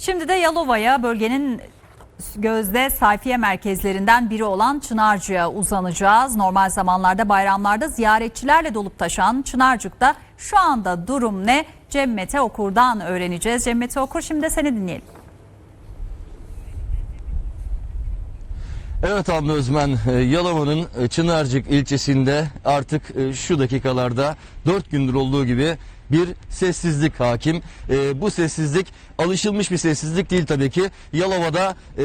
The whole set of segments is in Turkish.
Şimdi de Yalova'ya bölgenin gözde sayfiye merkezlerinden biri olan Çınarcık'a uzanacağız. Normal zamanlarda bayramlarda ziyaretçilerle dolup taşan Çınarcık'ta şu anda durum ne? Cem Mete Okur'dan öğreneceğiz. Cem Mete Okur şimdi de seni dinleyelim. Evet Abla Özmen, e, Yalova'nın e, Çınarcık ilçesinde artık e, şu dakikalarda 4 gündür olduğu gibi bir sessizlik hakim. E, bu sessizlik alışılmış bir sessizlik değil tabii ki. Yalova'da e,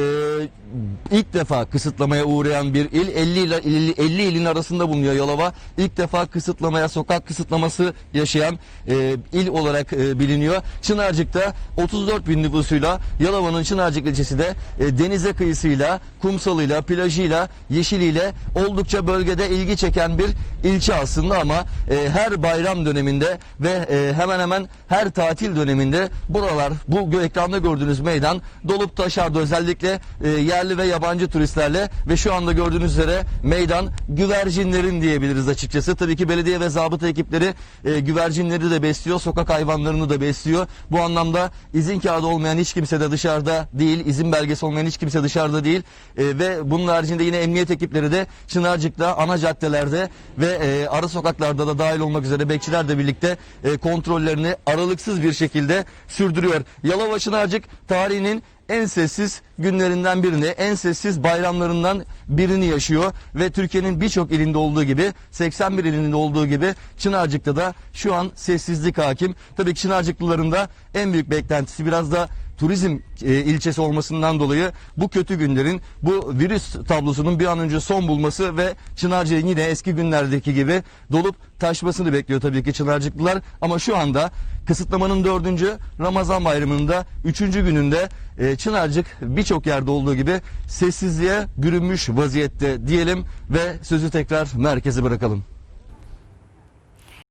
ilk defa kısıtlamaya uğrayan bir il 50 ile 50, 50 ilin arasında bulunuyor Yalova. İlk defa kısıtlamaya, sokak kısıtlaması yaşayan e, il olarak e, biliniyor. Çınarcık'ta 34 bin nüfusuyla Yalova'nın Çınarcık ilçesi de e, denize kıyısıyla, kumsalıyla, plajıyla, yeşiliyle oldukça bölgede ilgi çeken bir ilçe aslında ama e, her bayram döneminde ve e, hemen hemen her tatil döneminde buralar bu ekranda gördüğünüz meydan dolup taşardı özellikle e, yerli ve yabancı turistlerle ve şu anda gördüğünüz üzere meydan güvercinlerin diyebiliriz açıkçası. Tabii ki belediye ve zabıta ekipleri e, güvercinleri de besliyor, sokak hayvanlarını da besliyor. Bu anlamda izin kağıdı olmayan hiç kimse de dışarıda değil, izin belgesi olmayan hiç kimse dışarıda değil E, ve bunun haricinde yine emniyet ekipleri de Çınarcık'ta, ana caddelerde ve e, ara sokaklarda da dahil olmak üzere bekçiler de birlikte e, kontrollerini aralıksız bir şekilde sürdürüyor. Yalova Çınarcık tarihinin en sessiz günlerinden birini, en sessiz bayramlarından birini yaşıyor ve Türkiye'nin birçok ilinde olduğu gibi 81 ilinde olduğu gibi Çınarcık'ta da şu an sessizlik hakim. Tabii ki Çınarcıklıların da en büyük beklentisi biraz da turizm e, ilçesi olmasından dolayı bu kötü günlerin bu virüs tablosunun bir an önce son bulması ve Çınarcık'ın yine eski günlerdeki gibi dolup taşmasını bekliyor tabii ki Çınarcıklılar ama şu anda kısıtlamanın dördüncü Ramazan bayramının da üçüncü gününde e, Çınarcık birçok yerde olduğu gibi sessizliğe bürünmüş vaziyette diyelim ve sözü tekrar merkeze bırakalım.